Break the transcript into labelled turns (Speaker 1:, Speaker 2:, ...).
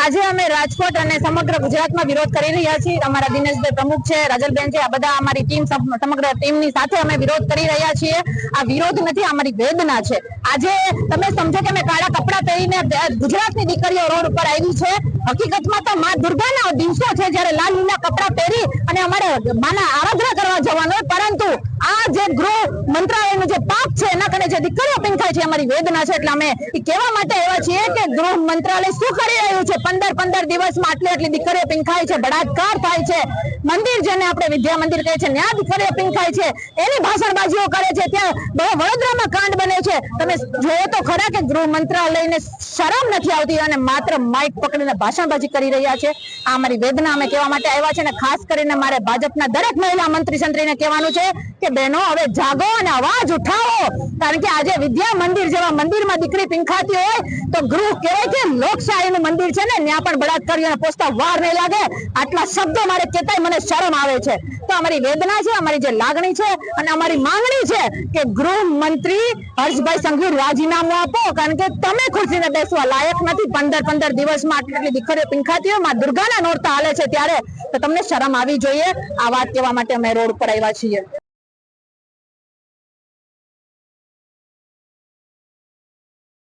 Speaker 1: આજે અમે રાજકોટ અને સમગ્ર ગુજરાતમાં વિરોધ કરી રહ્યા છીએ. અમારા દિનેશભાઈ પ્રમુખ છે, રાજલબેન છે, આ બધા અમારી ટીમ સમગ્ર ટીમની સાથે અમે વિરોધ કરી રહ્યા છીએ. આ વિરોધ નથી અમારી વેદના છે. આજે તમે સમજો કે અમે કાળા કપડા પહેરીને ગુજરાતની દીકરીઓ રોડ ઉપર આવી છે. હકીકતમાં તો મા દુર્ગાના દિવસો છે, જ્યારે લાલ લીલા કપડા પહેરી અને અમારે માના આરાધના કરવા જવાનું હોય પરંતુ આ જે ગૃહ મંત્રાલયનું જે પાપ છે કારણે જે દીકરીઓ પીંખાય છે, અમારી વેદના છે. એટલે અમે ઈ કહેવા માટે એવા છીએ કે ગૃહ મંત્રાલય શું કરી રહ્યું છે? પંદર પંદર દિવસમાં આટલી આટલી દીકરીઓ પીંખાય છે, બળાત્કાર થાય છે. મંદિર જેને આપણે વિદ્યા મંદિર કહે છે ત્યાં દીકરીઓ પીંખાય છે. એની ભાષણબાજીઓ કરે છે. ત્યાં વડોદરામાં કાંડ બને છે. તમે જોયો તો ખરા કે ગૃહ મંત્રાલયને શરમ નથી આવતી અને માત્ર માઇક પકડીને ભાષણબાજી કરી રહ્યા છે. આ અમારી વેદના અમે કહેવા માટે આવ્યા છે અને ખાસ કરીને મારે ભાજપના દરેક મહિલા મંત્રી સંત્રીને કહેવાનું છે કે બહેનો, હવે જાગો અને અવાજ ઉઠાવો. કારણ કે આજે વિદ્યા મંદિર જેવા મંદિરમાં દીકરી પીંખાતી હોય તો ગૃહ કહેવાય કે લોકશાહીનું મંદિર છે ને, ત્યાં પણ બળાત્કારીઓને પોસ્તા વાર નહીં લાગે. આટલા શબ્દો મારે કહેતાય મને શરમ આવે છે. તો અમારી વેદના છે, અમારી જે લાગણી છે અને અમારી માંગણી છે કે ગૃહ મંત્રી હર્ષભાઈ સંઘવી રાજીનામું આપો, કારણ કે તમે ખુરશીને બેસવા લાયક નથી. પંદર પંદર દિવસમાં આટલી આટલી દીકરીઓ પીંખાતી હોયમાં દુર્ગાના નોરતા હાલે છે ત્યારે. તો તમને શરમ આવી જોઈએ. આ વાત કહેવા માટે અમે રોડ ઉપર આવ્યા છીએ.